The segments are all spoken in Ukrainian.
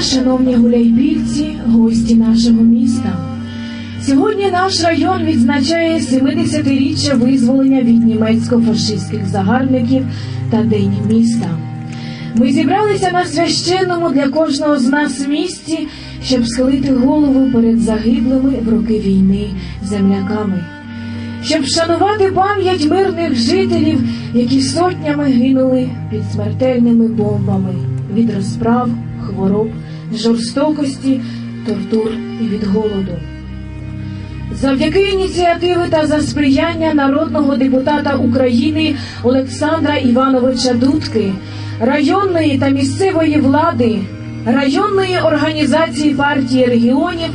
шановні гуляйпільці, гості нашого міста. Сьогодні наш район відзначає 70-річчя визволення від німецько-фашистських загарбників та День міста. Ми зібралися на священному для кожного з нас місці, щоб схилити голову перед загиблими в роки війни земляками, щоб вшанувати пам'ять мирних жителів, які сотнями гинули під смертельними бомбами від розправ, хвороб, жорстокості, тортур і від голоду. Завдяки ініціативи та за сприяння народного депутата України Олександра Івановича Дудки, районної та місцевої влади, районної організації партії регіонів,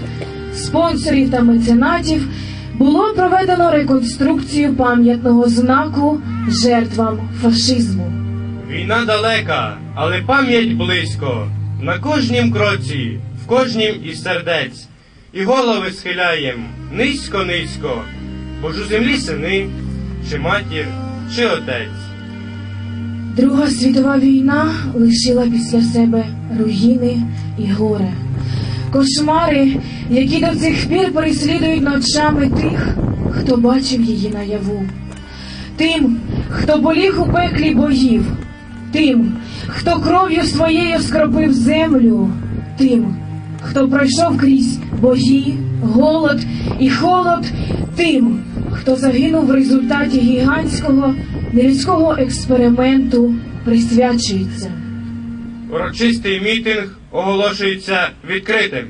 спонсорів та меценатів було проведено реконструкцію пам'ятного знаку жертвам фашизму. Війна далека, але пам'ять близько. На кожнім кроці, в кожнім із сердець. І голови схиляєм низько-низько, бо ж у землі сини, чи матір, чи отець. Друга світова війна лишила після себе руїни і горе. Кошмари, які до цих пір переслідують ночами тих, хто бачив її наяву. Тим, хто поліг у пеклі боїв, тим, хто кров'ю своєю скропив землю, тим, хто пройшов крізь бої, голод і холод, тим, хто загинув в результаті гігантського нелюдського експерименту, присвячується. Урочистий мітинг оголошується відкритим.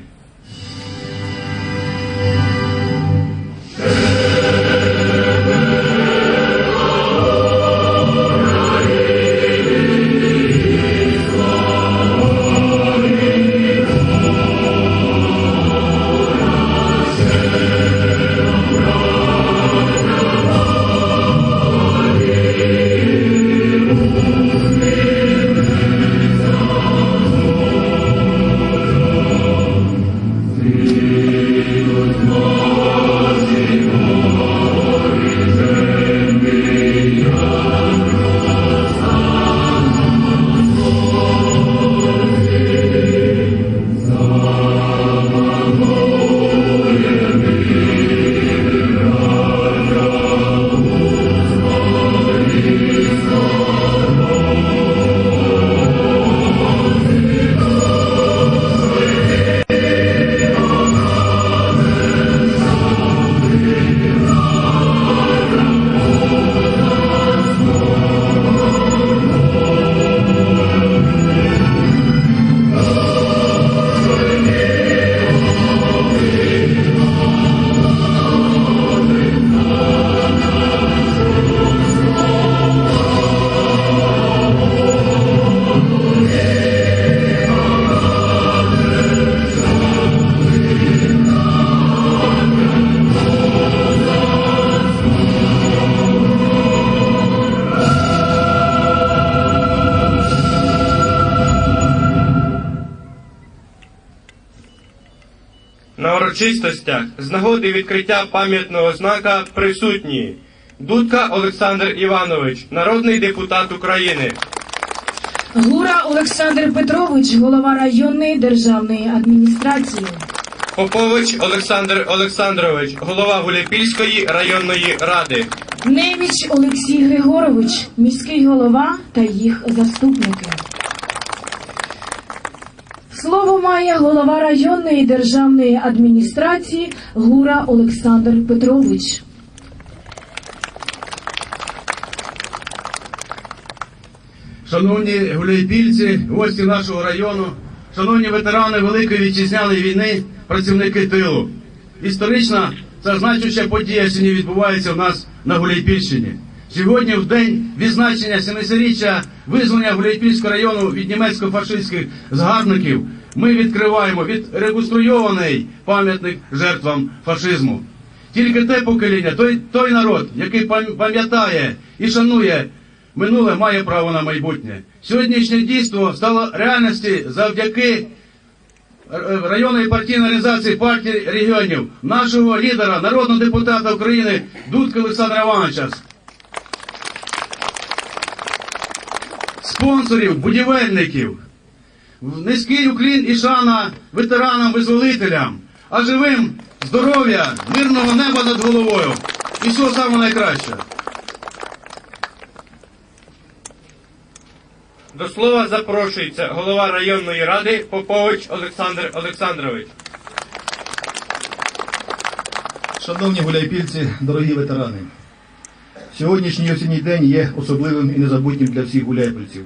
Урочистостях з нагоди відкриття пам'ятного знака присутні Дудка Олександр Іванович, народний депутат України. Гура Олександр Петрович, голова районної державної адміністрації. Попович Олександр Олександрович, голова Гуляпільської районної ради. Невіч Олексій Григорович, міський голова та їх заступники. Слово має голова районної державної адміністрації Гура Олександр Петрович. Шановні гуляйпільці, гості нашого району, шановні ветерани Великої вітчизняної війни, працівники тилу. Історична та значуща подія сьогодні відбувається у нас на Гуляйпільщині. Сьогодні, в день відзначення 70-річчя визволення Гуляйпільського району від німецько-фашистських згарбників, ми відкриваємо відреконструйований пам'ятник жертвам фашизму. Тільки те покоління, той, той народ, який пам'ятає і шанує минуле, має право на майбутнє. Сьогоднішнє дійство стало реальності завдяки районної партійної організації партії регіонів, нашого лідера, народного депутата України Дудка Олександра Івановича. Спонсорів, будівельників, Низький уклін і шана ветеранам-визволителям, а живим здоров'я, мирного неба над головою і всього самого найкращого. До слова запрошується голова районної ради Попович Олександр Олександрович. Шановні гуляйпільці, дорогі ветерани, сьогоднішній осінній день є особливим і незабутнім для всіх гуляйпільців.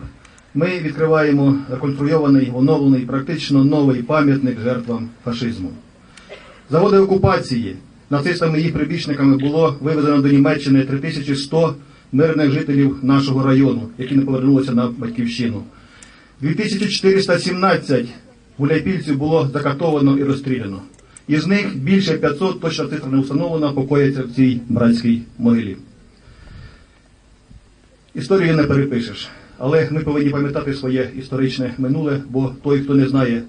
Ми відкриваємо реконструйований, оновлений, практично новий пам'ятник жертвам фашизму. Заводи окупації нацистами і їх прибічниками було вивезено до Німеччини 3100 мирних жителів нашого району, які не повернулися на батьківщину. 2417 гуляйпільців було закатовано і розстріляно. Із них більше 500, точно цифра не встановлена, покояться в цій братській могилі. Історію не перепишеш, але ми повинні пам'ятати своє історичне минуле, бо той, хто не знає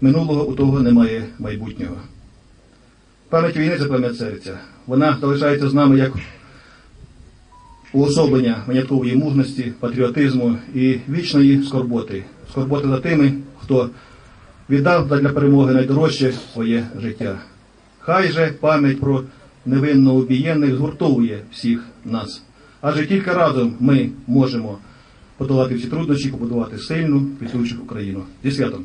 минулого, у того немає майбутнього. Пам'ять війни це пам'ять серця. Вона залишається з нами як уособлення виняткової мужності, патріотизму і вічної скорботи. Скорботи за тими, хто віддав для перемоги найдорожче своє життя. Хай же пам'ять про невинно убієнних згуртовує всіх нас. Адже тільки разом ми можемо подолати всі труднощі, побудувати сильну, квітучу Україну. Зі святом!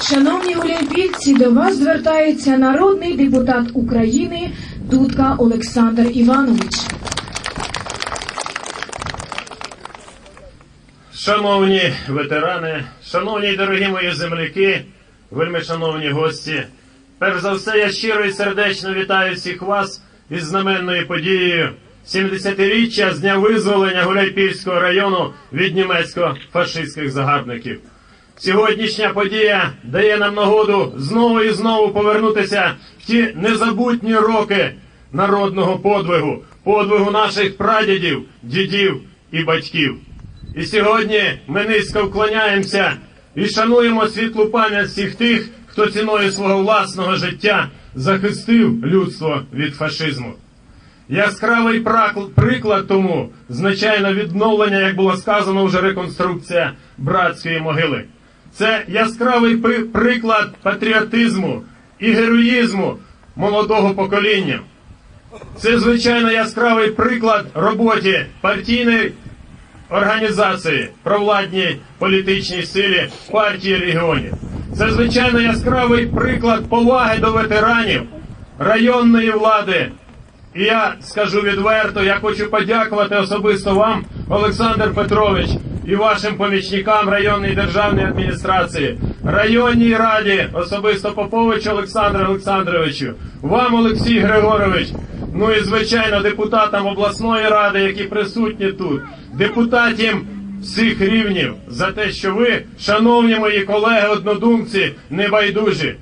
Шановні гуляйпільці, до вас звертається народний депутат України Дудка Олександр Іванович. Шановні ветерани, шановні й дорогі мої земляки, вельми шановні гості, перш за все я щиро і сердечно вітаю всіх вас із знаменною подією 70-річчя з дня визволення Гуляйпільського району від німецько-фашистських загарбників. Сьогоднішня подія дає нам нагоду знову і знову повернутися в ті незабутні роки народного подвигу, подвигу наших прадідів, дідів і батьків. І сьогодні ми низько вклоняємося і шануємо світлу пам'ять всіх тих, хто ціною свого власного життя захистив людство від фашизму. Яскравий приклад тому звичайно відновлення, як було сказано, вже реконструкція братської могили. Це яскравий приклад патріотизму і героїзму молодого покоління. Це звичайно яскравий приклад роботі партійної організації, провладній політичній силі партії регіонів. Це звичайно яскравий приклад поваги до ветеранів районної влади. І я скажу відверто, я хочу подякувати особисто вам, Олександр Петрович, і вашим помічникам районної державної адміністрації, районній раді, особисто Поповичу Олександру Олександровичу, вам, Олексій Григорович, ну і звичайно депутатам обласної ради, які присутні тут, депутатів всіх рівнів за те, що ви, шановні мої колеги, однодумці, небайдужі.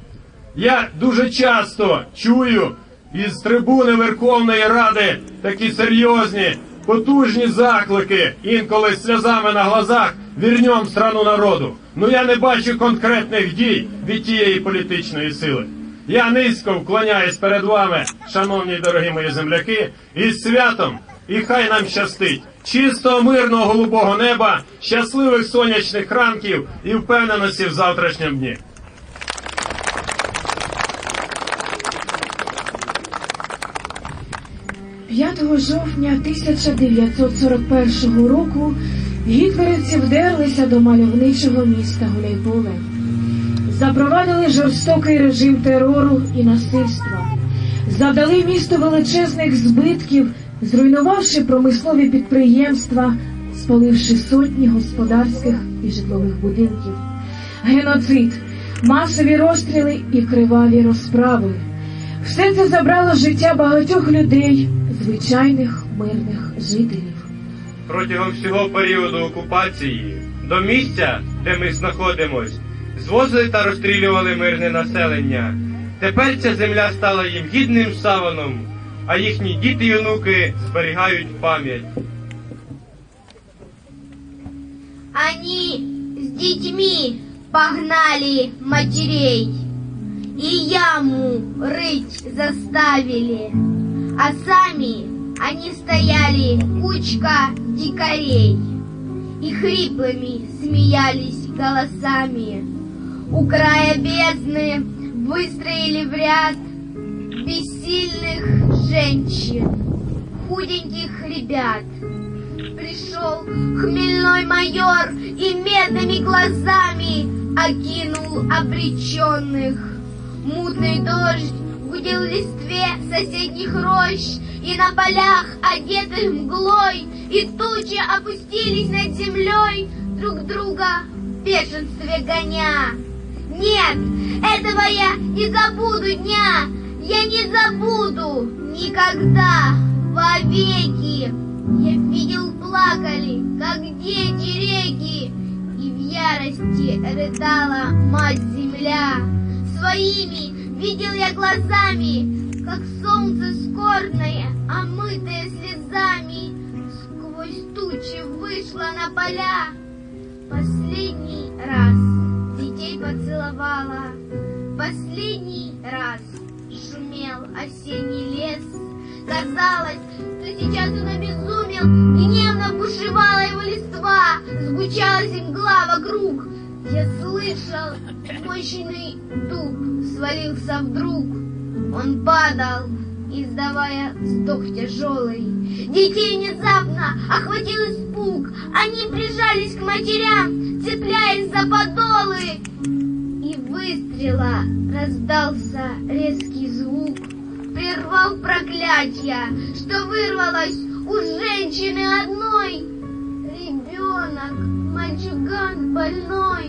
Я дуже часто чую із трибуни Верховної Ради такі серйозні, потужні заклики, інколи з сльозами на глазах вірньом страну народу. Ну я не бачу конкретних дій від тієї політичної сили. Я низько вклоняюсь перед вами, шановні дорогі мої земляки, із святом, і хай нам щастить. Чистого мирного голубого неба, щасливих сонячних ранків і впевненості в завтрашньому дні. – 5 жовтня 1941 року гітлерівці вдерлися до мальовничого міста Гуляйполе. Запровадили жорстокий режим терору і насильства. Завдали місту величезних збитків, зруйнувавши промислові підприємства, спаливши сотні господарських і житлових будинків. Геноцид, масові розстріли і криваві розправи. Все це забрало життя багатьох людей, звичайних мирних жителів. Протягом всього періоду окупації до місця, де ми знаходимось, звозили та розстрілювали мирне населення. Тепер ця земля стала їм гідним саваном, а їхні діти й онуки зберігають пам'ять. Они с детьми погнали матерей и яму рыть заставили, а сами они стояли кучка дикарей и хриплыми смеялись голосами. У края бездны выстроили в ряд бессильных женщин, худеньких ребят. Пришел хмельной майор и медными глазами окинул обреченных. Мутный дождь гудел в листве соседних рощ, и на полях, одетых мглой, и тучи опустились над землей, друг друга в бешенстве гоня. Нет, этого я не забуду дня, я не забуду никогда, вовеки. Я видел, плакали, как дети реки, и в ярости рыдала мать-земля. Своими видел я глазами, как солнце скорбное, омытое слезами, сквозь тучи вышло на поля. Последний осенний лес. Казалось, что сейчас он обезумел, гневно бушевала его листва, сгучалась мгла вокруг. Я слышал, мощный дуб свалился вдруг. Он падал, издавая вздох тяжелый. Детей внезапно охватил испуг. Они прижались к матерям, цепляясь за подолы. И выстрела раздался резкий звук, прервал проклятие, что вырвалось у женщины одной. Ребенок, мальчуган больной,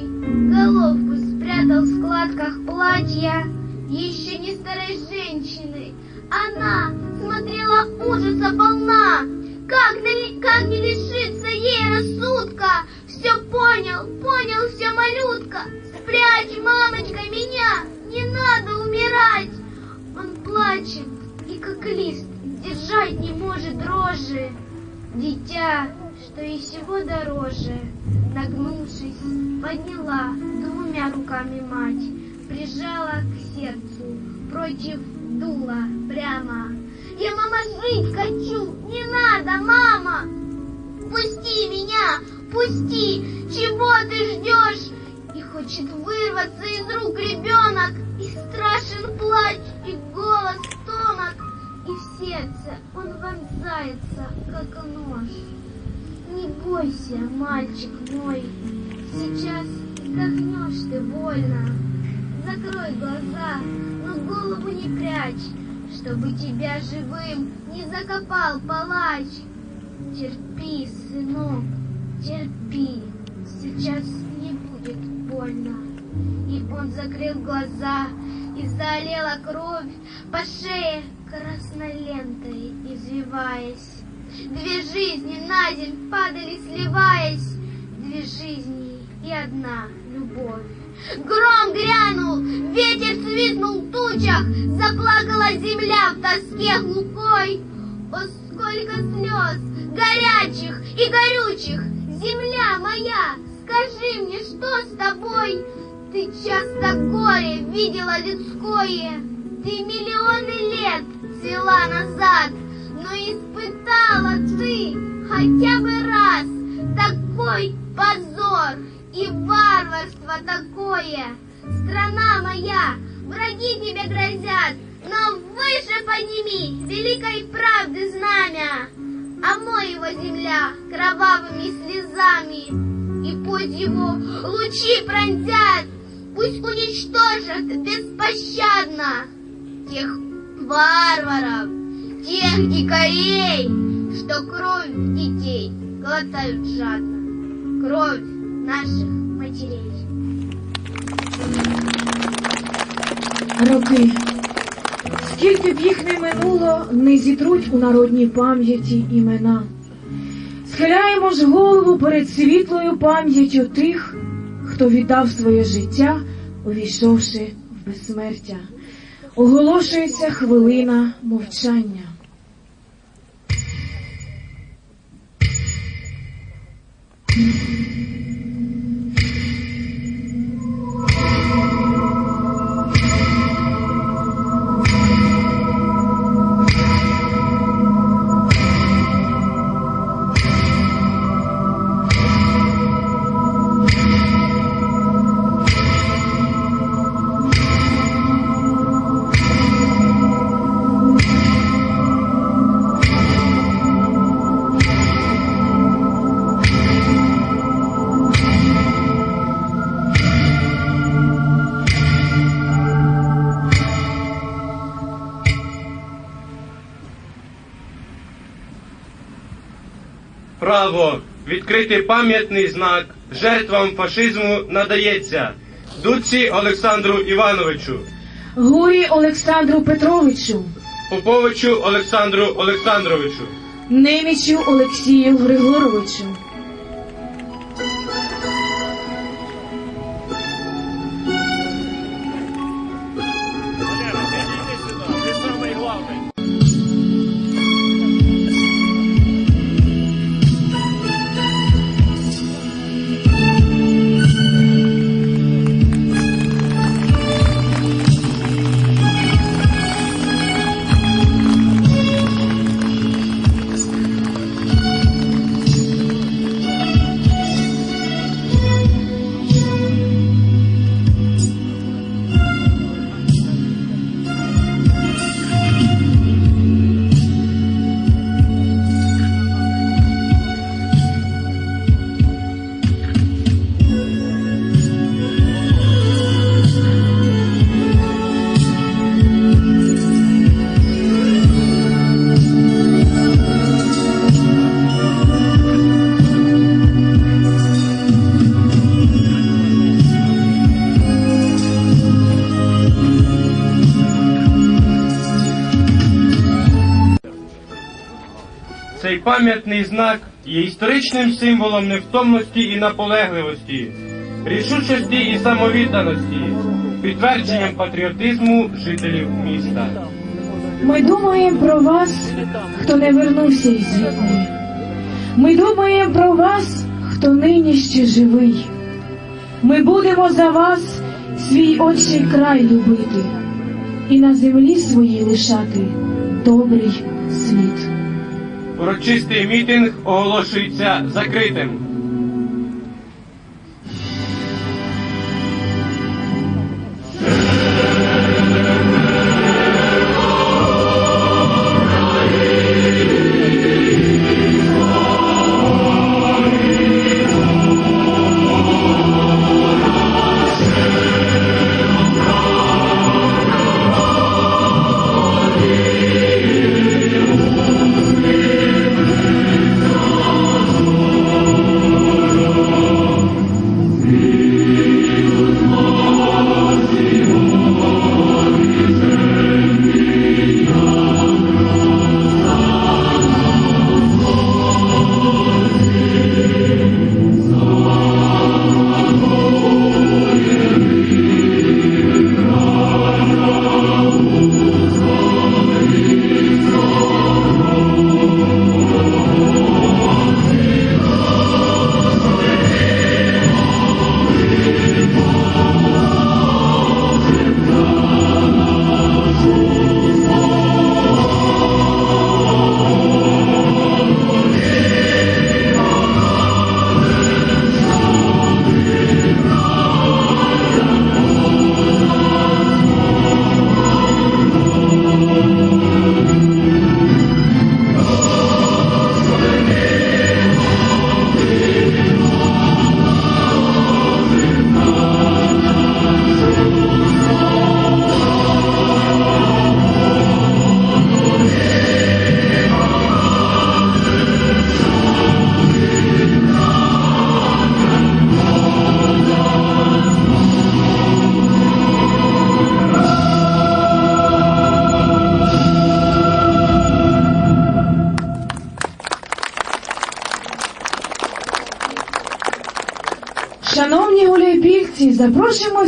головку спрятал в складках платья еще не старой женщины. Она смотрела ужаса полна. Как, не- как не лишиться ей рассудка? Все понял, понял все, малютка. Спрячь, мамочка, меня, не надо умирать. Плачет и как лист держать не может дрожи. Дитя, что и всего дороже, нагнувшись, подняла двумя руками мать, прижала к сердцу, против дула прямо. Я, мама, жить хочу, не надо, мама! Пусти меня, пусти, чего ты ждешь? И хочет вырваться из рук ребенок, страшен плач, и голос тонок, и в сердце он вонзается, как нож. Не бойся, мальчик мой, сейчас вздохнешь ты вольно. Закрой глаза, но голову не прячь, чтобы тебя живым не закопал палач. Терпи, сынок, терпи, сейчас не будет больно. И он закрыл глаза, и залила кровь по шее красной лентой, извиваясь. Две жизни на земь падали, сливаясь, две жизни и одна любовь. Гром грянул, ветер свистнул в тучах, заплакала земля в тоске глухой. О, сколько слез, горячих и горючих, земля моя, скажи мне, что с тобой? Ты часто горе видела людское, ты миллионы лет цвела назад, но испытала ты хотя бы раз такой позор и варварство такое. Страна моя, враги тебе грозят, но выше подними великой правды знамя. Омой его земля кровавыми слезами, и пусть его лучи пронзят, пусть уничтожат беспощадно тех варваров, тех дикарей, что кровь детей глотают жадно, кровь наших матерей. Роки. Скільки б їх не минуло, не зітруть у народній пам'яті імена. Схиляємо ж голову перед світлою пам'яттю тих, хто віддав своє життя, увійшовши в безсмертя. Оголошується хвилина мовчання. Право відкрити пам'ятний знак жертвам фашизму надається. Дуці Олександру Івановичу, Гурі Олександру Петровичу, Поповичу Олександру Олександровичу, Немічу Олексію Григоровичу. Пам'ятний знак є історичним символом невтомності і наполегливості, рішучості і самовідданості, підтвердженням патріотизму жителів міста. Ми думаємо про вас, хто не вернувся із війни. Ми думаємо про вас, хто нині ще живий. Ми будемо за вас свій отчий край любити і на землі своїй лишати добрий слід. Урочистий мітинг оголошується закритим.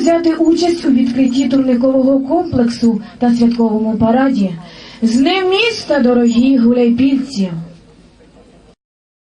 Взяти участь у відкритті турникового комплексу та святковому параді. З ним міста, дорогі гуляйпільці!